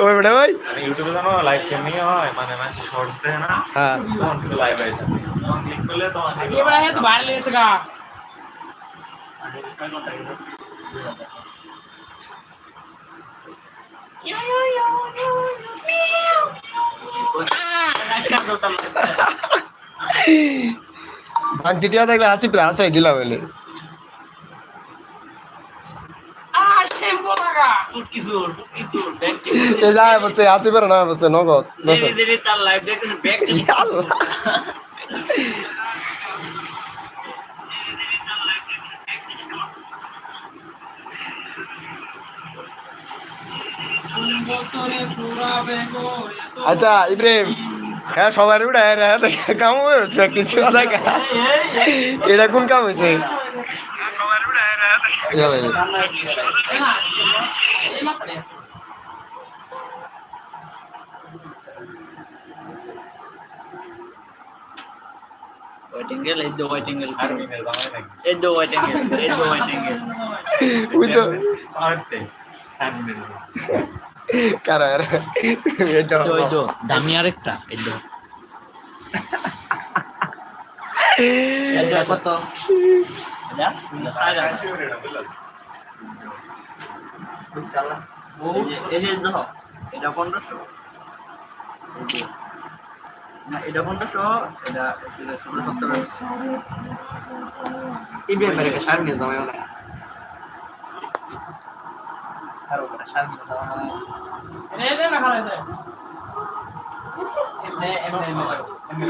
ওই বেটা ওই মানে ইউটিউবে জানো লাইভ কেমনি হয় মানে মানুষ শর্টস দেয় না হ্যাঁ তখন কিন্তু লাইভ আছে তখন ক্লিক করলে তখন ये बड़ा है तो बाहर ले सका ভাঙতি টিয়া দেখলে হাসি প্রায় হাসাই দিলাম এলে পুরা বেগো আচ্ছা ইব্রাহিম হ্যাঁ সবার উঠে হ্যাঁ কাম হয়েছে কিছু দেখা। এটা কোন কাম হয়েছে? ইয়া ভাই। না এই মাত্র হোয়াইট অ্যাঙ্গেল এই দো হোয়াইট অ্যাঙ্গেল আর মিমের বাংলা নাকি এই দো হোয়াইট অ্যাঙ্গেল এই দো হোয়াইট অ্যাঙ্গেল ওই তো পারতে সামনে কারা এরা? এটা দো এই দো দামি আরেকটা এই দো কত এটা এই পনেরোশো না এটা পনেরোশো এটা ষোলো সত্তর ইব্রাহিম এর সার নিয়ে জামাই না আর ওটা সার দিতে দাও না এমনি এমনি